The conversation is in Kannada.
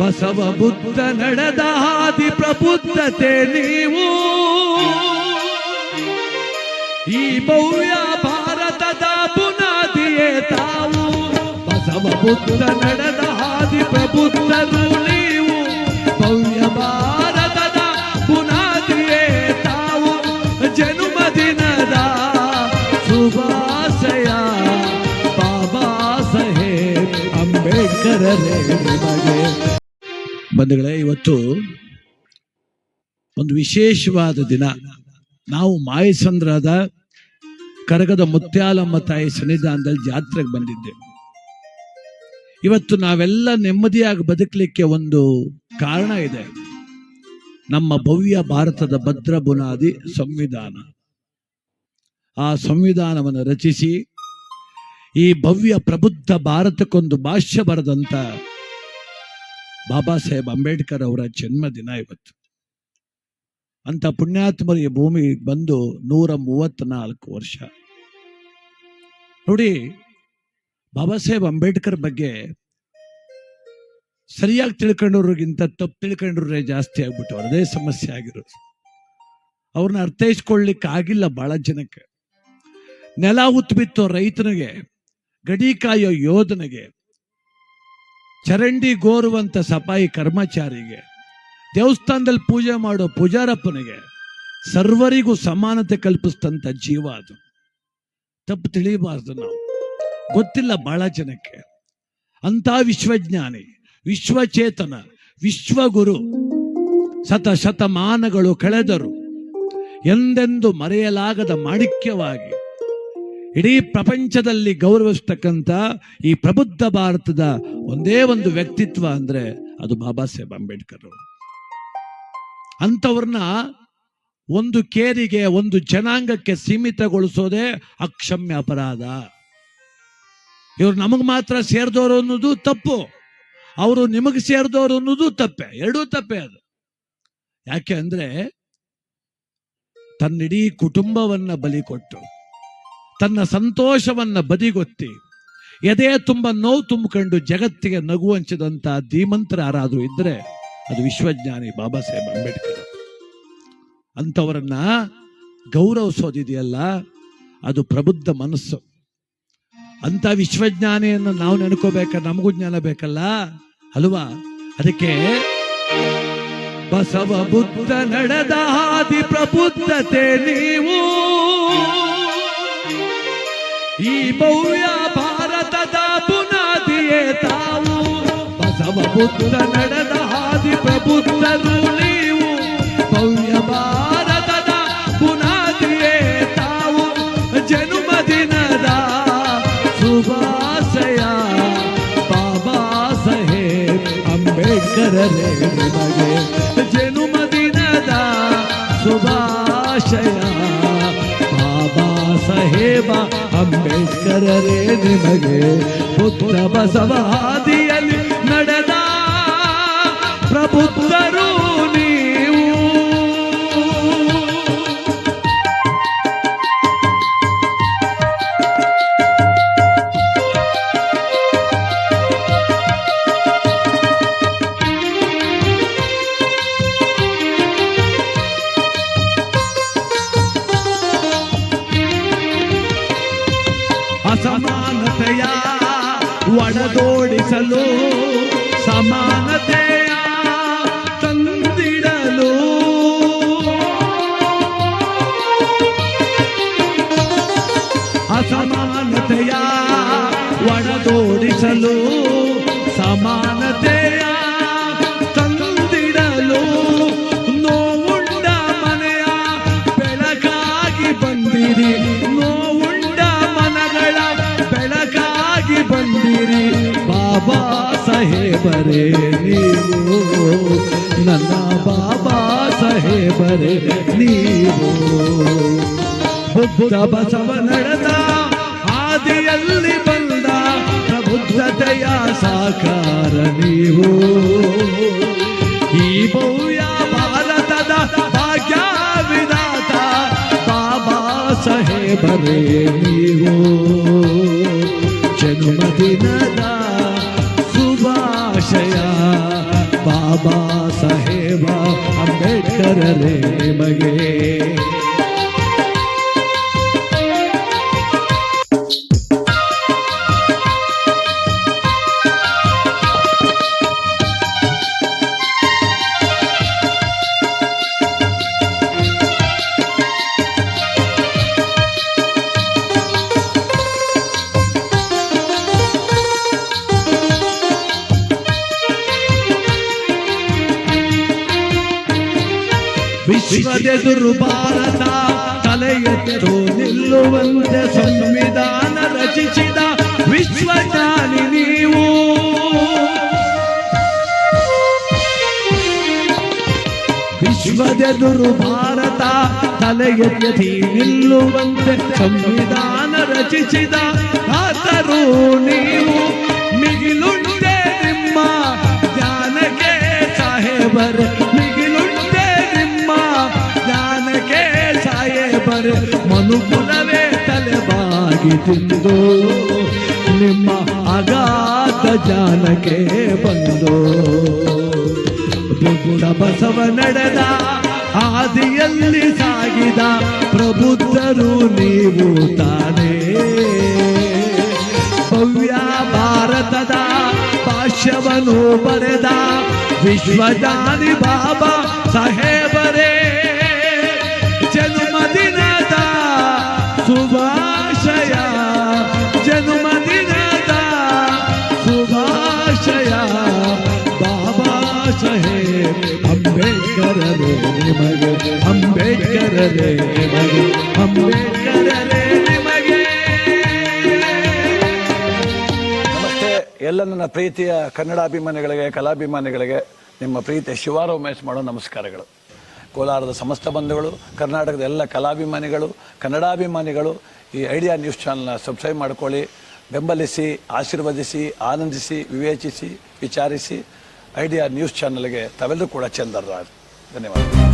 ಬಸವ ಬುದ್ಧ ನಡೆದ ಹಾದಿ ಪ್ರಬುದ್ಧತೆ ನೀವು. ಈ ಭವ್ಯ ಭಾರತದ ಬುನಾದಿಯೇ ತಾವು. ಬಸವ ಬುದ್ಧ ನಡೆದ ಹಾದಿ ಪ್ರಬುದ್ಧರು ನೀವು. ಭವ್ಯ ಭಾರತದ ಬುನಾದಿಯೇ ತಾವು. ಜನ್ಮದಿನದ ಶುಭಾಶಯ ಬಾಬಾ ಸಾಹೇಬ್ ಅಂಬೇಡ್ಕರರೇ ನಿಮಗೆ. ಬಂಧುಗಳೇ, ಇವತ್ತು ಒಂದು ವಿಶೇಷವಾದ ದಿನ. ನಾವು ಮಾಯಸಂದ್ರದ ಕರಗದ ಮುತ್ಯಾಲಮ್ಮ ತಾಯಿ ಸನ್ನಿಧಾನದಲ್ಲಿ ಜಾತ್ರೆಗೆ ಬಂದಿದ್ದೆ. ಇವತ್ತು ನಾವೆಲ್ಲ ನೆಮ್ಮದಿಯಾಗಿ ಬದುಕಲಿಕ್ಕೆ ಒಂದು ಕಾರಣ ಇದೆ. ನಮ್ಮ ಭವ್ಯ ಭಾರತದ ಭದ್ರ ಬುನಾದಿ ಸಂವಿಧಾನ. ಆ ಸಂವಿಧಾನವನ್ನು ರಚಿಸಿ, ಈ ಭವ್ಯ ಪ್ರಬುದ್ಧ ಭಾರತಕ್ಕೊಂದು ಭಾಷ್ಯ ಬರೆದಂತ ಬಾಬಾ ಸಾಹೇಬ್ ಅಂಬೇಡ್ಕರ್ ಅವರ ಜನ್ಮದಿನ ಇವತ್ತು. ಅಂತ ಪುಣ್ಯಾತ್ಮರಿಗೆ ಭೂಮಿ ಬಂದು ನೂರ ಮೂವತ್ನಾಲ್ಕು ವರ್ಷ. ನೋಡಿ, ಬಾಬಾ ಸಾಹೇಬ್ ಅಂಬೇಡ್ಕರ್ ಬಗ್ಗೆ ಸರಿಯಾಗಿ ತಿಳ್ಕೊಂಡವ್ರಿಗಿಂತ ತಪ್ಪು ತಿಳ್ಕೊಂಡ್ರೆ ಜಾಸ್ತಿ ಆಗ್ಬಿಟ್ಟು ಅದೇ ಸಮಸ್ಯೆ ಆಗಿರೋದು. ಅವ್ರನ್ನ ಅರ್ಥೈಸ್ಕೊಳ್ಳಿಕ್ಕೆ ಆಗಿಲ್ಲ ಬಹಳ ಜನಕ್ಕೆ. ನೆಲ ಉತ್ಬಿತ್ತೋ ರೈತನಿಗೆ, ಗಡಿ ಕಾಯೋ ಯೋಧನಿಗೆ ಚರಂಡಿ ಗೋರುವಂತ ಸಫಾಯಿ ಕರ್ಮಚಾರಿಗೆ, ದೇವಸ್ಥಾನದಲ್ಲಿ ಪೂಜೆ ಮಾಡೋ ಪೂಜಾರಪ್ಪನಿಗೆ ಸರ್ವರಿಗೂ ಸಮಾನತೆ ಕಲ್ಪಿಸ್ತಂಥ ಜೀವ ಅದು. ತಪ್ಪು ತಿಳಿಯಬಾರ್ದು ನಾವು. ಗೊತ್ತಿಲ್ಲ ಬಹಳ ಜನಕ್ಕೆ. ಅಂಥ ವಿಶ್ವಜ್ಞಾನಿ, ವಿಶ್ವಚೇತನ, ವಿಶ್ವಗುರು, ಶತ ಶತಮಾನಗಳು ಕಳೆದರು ಎಂದೆಂದು ಮರೆಯಲಾಗದ ಮಾಣಿಕ್ಯವಾಗಿ ಇಡೀ ಪ್ರಪಂಚದಲ್ಲಿ ಗೌರವಿಸ್ತಕ್ಕಂಥ ಈ ಪ್ರಬುದ್ಧ ಭಾರತದ ಒಂದೇ ಒಂದು ವ್ಯಕ್ತಿತ್ವ ಅಂದ್ರೆ ಅದು ಬಾಬಾ ಸಾಹೇಬ್ ಅಂಬೇಡ್ಕರ್ ಅವರು. ಅಂಥವ್ರನ್ನ ಒಂದು ಕೇರಿಗೆ, ಒಂದು ಜನಾಂಗಕ್ಕೆ ಸೀಮಿತಗೊಳಿಸೋದೇ ಅಕ್ಷಮ್ಯ ಅಪರಾಧ. ಇವ್ರು ನಮಗ್ ಮಾತ್ರ ಸೇರಿದವರು ಅನ್ನೋದು ತಪ್ಪು. ಅವರು ನಿಮಗೆ ಸೇರಿದವರು ಅನ್ನೋದು ತಪ್ಪೆ. ಎರಡೂ ತಪ್ಪೆ ಅದು. ಯಾಕೆ ಅಂದ್ರೆ ತನ್ನಿಡೀ ಕುಟುಂಬವನ್ನ ಬಲಿ ಕೊಟ್ಟು ತನ್ನ ಸಂತೋಷವನ್ನ ಬದಿಗೊತ್ತಿ, ಎದೆ ತುಂಬ ನೋವು ತುಂಬಿಕೊಂಡು ಜಗತ್ತಿಗೆ ನಗು ಹಂಚಿದಂತ ಧೀಮಂತರ ಯಾರಾದ್ರೂ ಇದ್ರೆ ಅದು ವಿಶ್ವಜ್ಞಾನಿ ಬಾಬಾ ಸಾಹೇಬ್ ಅಂಬೇಡ್ಕರ್. ಅಂಥವರನ್ನ ಗೌರವಿಸೋದಿದೆಯಲ್ಲ ಅದು ಪ್ರಬುದ್ಧ ಮನಸ್ಸು. ಅಂತ ವಿಶ್ವಜ್ಞಾನಿಯನ್ನು ನಾವು ನೆನ್ಕೋಬೇಕ, ನಮಗೂ ಜ್ಞಾನ ಬೇಕಲ್ಲ? ಅಲ್ವಾ? ಅದಕ್ಕೆ ಬಸವ ಬುದ್ಧ ನಡೆದ ಹಾದಿ ಪ್ರಬುದ್ಧತೆ ನೀವು. ಈ ಭವ್ಯ ಭಾರತದ ಬುನಾದಿಯೇ ತಾವು ಬಸವ ಬುದ್ಧ ನಡೆದ ಹಾದಿ ಪ್ರಬುದ್ಧರು ನೀವು ಭವ್ಯ ಭಾರತದ ಬುನಾದಿಯೇ ತಾವು ಜನ್ಮದಿನದ ಶುಭಾಶಯ ಬಾಬಾ ಸಾಹೇಬ್ ಅಂಬೇಡ್ಕರರೇ ನಿಮಗೆ ಜನ್ಮದಿನದ ಶುಭಾಶಯ ಬಾಬಾ ಸಾಹೇಬ ಅಂಬೇಡ್ಕರರೇ ನಿಮಗೆ ಬುದ್ಧ ಬಸವ ಅಸಮಾನತೆಯ ಒಡದೋಡಿಸಲು ಸಮಾನತೆಯ ತಂದಿಡಲು. ಅಸಮಾನತೆಯ ಒಡದೋಡಿಸಲು ಸಮಾನತೆಯ ನೋವುಂಡ ಮನೆಯ ಬೆಳಕಾಗಿ ಬಂದಿರಿ ನೋವುಂಡ ಬಾಬಾ ಸಾಹೇಬರೇ ನೀವು ನನ್ನ ಬಾಬಾ ಸಾಹೇಬರೇ ನೀವು ಬುದ್ಧ ಬಸವ ನಡೆದ ಆದಿಯಲ್ಲಿ ಬಂದ ಪ್ರಬುದ್ಧತೆಯ ಸಾಕಾರ ನೀವು ಈ ಭವ್ಯ ಭಾರತದ ಭಾಗ್ಯ ವಿಧಾತ ಬಾಬಾ ಸಾಹೇಬರೇ ನೀವು ಜನ್ಮದಿನದ ಬಾಬಾ ಸಾಹೇಬ ಅಂಬೇಡ್ಕರರೇ ನಿಮಗೆ ವಿಶ್ವದೆದುರು ಭಾರತ ತಲೆ ಎತ್ತು ನಿಲ್ಲುವಂತೆ ಸಂವಿಧಾನ ರಚಿಸಿದ ವಿಶ್ವಜ್ಞಾನಿ ನೀವು ವಿಶ್ವದೆದುರು ಭಾರತ ತಲೆ ಎತ್ತಿ ನಿಲ್ಲುವಂತೆ ಸಂವಿಧಾನ ರಚಿಸಿದ ಆತರು ನೀವು ಮಿಗಿಲುಂಟೆ ನಿಮ್ಮ ಜ್ಞಾನಕ್ಕೆ ಸಾಹೇಬರ್ ಮನುಕುಲವೇ ತಲೆಬಾಗಿ ತಿಂದು, ನಿಮ್ಮ ಅಗಾಧ ಜಾಲಕ್ಕೆ ಬಂದು. ಬುದ್ಧ ಬಸವ ನಡೆದ ಆದಿಯಲ್ಲಿ ಸಾಗಿದ ಪ್ರಬುದ್ಧರು ನೀವು ತಾನೇ. ಭವ್ಯ ಭಾರತದ ಪಾಶ್ಯವನ್ನು ಬರೆದ ವಿಶ್ವದಾನಿ ಬಾಬಾ ಸಾಹೇಬರೇ ನಿಮಗೆ ಅಂಬೇಡ್ಕರರೇ ನಿಮಗೆ ಅಂಬೇಡ್ಕರರೇ ನಿಮಗೆ ನಮಸ್ತೆ. ಎಲ್ಲ ನನ್ನ ಪ್ರೀತಿಯ ಕನ್ನಡಾಭಿಮಾನಿಗಳಿಗೆ, ಕಲಾಭಿಮಾನಿಗಳಿಗೆ, ನಿಮ್ಮ ಪ್ರೀತಿಯ ಶಿವಾರ ಉಮೇಶ್ ಮಾಡೋ ನಮಸ್ಕಾರಗಳು. ಕೋಲಾರದ ಸಮಸ್ತ ಬಂಧುಗಳು, ಕರ್ನಾಟಕದ ಎಲ್ಲ ಕಲಾಭಿಮಾನಿಗಳು, ಕನ್ನಡಾಭಿಮಾನಿಗಳು, ಈ ಐಡಿಯಾ ನ್ಯೂಸ್ ಚಾನಲ್ನ ಸಬ್ಸ್ಕ್ರೈಬ್ ಮಾಡ್ಕೊಳ್ಳಿ. ಬೆಂಬಲಿಸಿ, ಆಶೀರ್ವದಿಸಿ, ಆನಂದಿಸಿ, ವಿವೇಚಿಸಿ, ವಿಚಾರಿಸಿ, ಐಡಿಯಾ ನ್ಯೂಸ್ ಚಾನಲ್ಗೆ ತಾವೆಲ್ಲರೂ ಕೂಡ ಚಂದರ್ರಾಜ್ ಧನ್ಯವಾದ